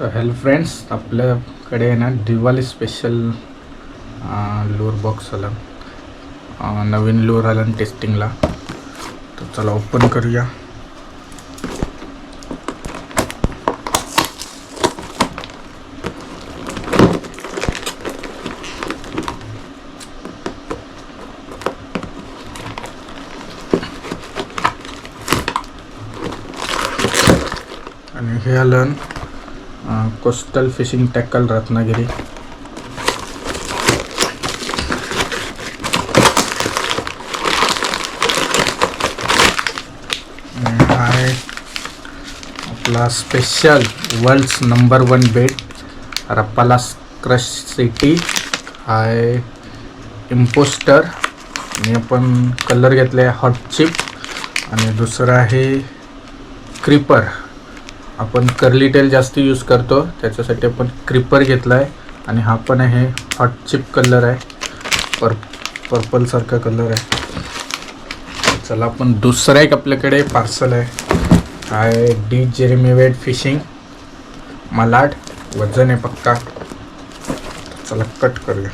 Hello friends आपल्याकडे आहे ना दिवाळी स्पेशल लोअर बॉक्स आला नवीन लोअर आला ना टेस्टिंगला तर चला ओपन करूया. आणि हे आलं कोस्टल फिशिंग टॅकल रत्नागिरी. आहे आपला special world's number one bait Rapala crush city आहे इम्पोस्टर आणि आपण कलर घेतले हॉट चिप आणि दुसरं आहे क्रिपर आपण कर्ली टेल जास्त यूज करतो. त्याच्यासाठी आपण क्रिपर घेतला आहे आणि हा पण आहे हॉट चिप कलर आहे. पर पर्पलसारखा कलर आहे. चला आपण दुसरं एक आपल्याकडे पार्सल आहे. हाय डी जेरेमिवेट फिशिंग मलाड. वजन आहे पक्का. चला कट करूया.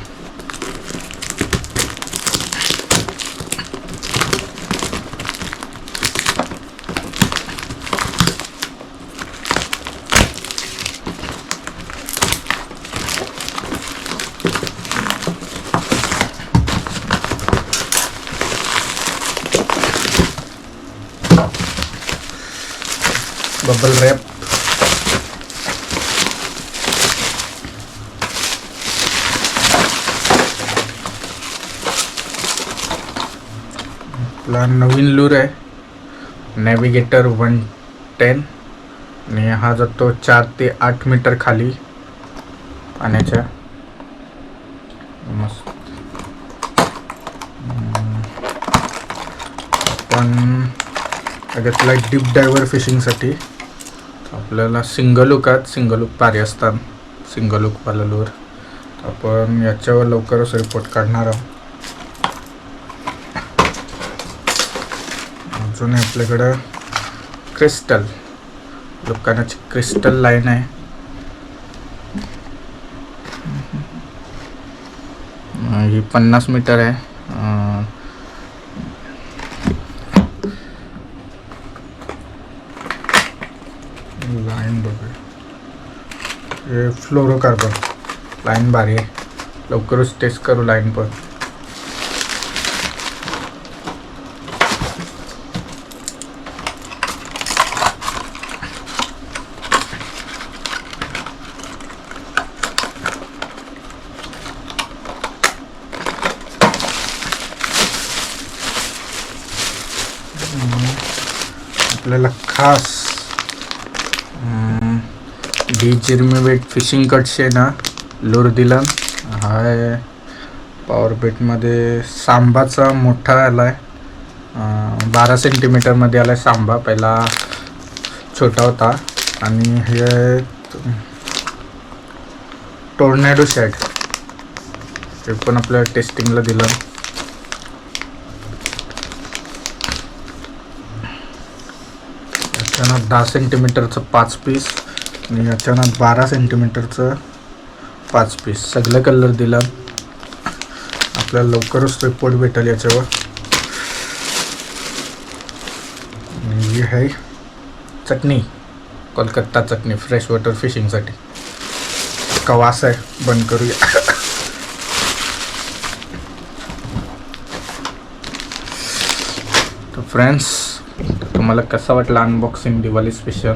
बबल रॅप आपला नवीन लूर आहे. नॅव्हिगेटर वन टेन आणि हा जातो चार ते आठ मीटर खाली पाण्याच्या. मस्त. हम्म. आपण घेतला डीप डायव्हर फिशिंगसाठी आपल्याला सिंगल आहेत सिंगल हुक सिंगलुक असतात सिंगल आपण याच्यावर लवकरच रिपोर्ट काढणार आहोत. अजून आहे आपल्याकडं क्रिस्टल दुकानाची क्रिस्टल लाईन आहे. ही पन्नास मीटर आहे. हे फ्लोरोकार्बन लाईन भारी आहे. लवकरच टेस्ट करू लाईन पण. आपल्याला खास डी चिरमीबेट फिशिंग कटशे ना लूर दिला। हाय पॉवर बेटमध्ये सांबाचा मोठा आला आहे बारा सेंटीमीटरमध्ये आला आहे सांबा पहिला छोटा होता. आणि हे टोर्नॅडो शॅड हे पण आपल्या टेस्टिंगला दिलं. दहा सेंटीमीटरचं पाच पीस आणि याच्यानं बारा सेंटीमीटरचं पाच पीस सगळं कलर दिला. आपल्याला लवकरच रिपोर्ट भेटेल याच्यावर. ही आहे चटणी. कोलकत्ता चटणी फ्रेश वॉटर फिशिंगसाठी कवास आहे. बंद करूया. तर फ्रेंड्स तुम्हाला कसा वाटला अनबॉक्सिंग दिवाळी स्पेशल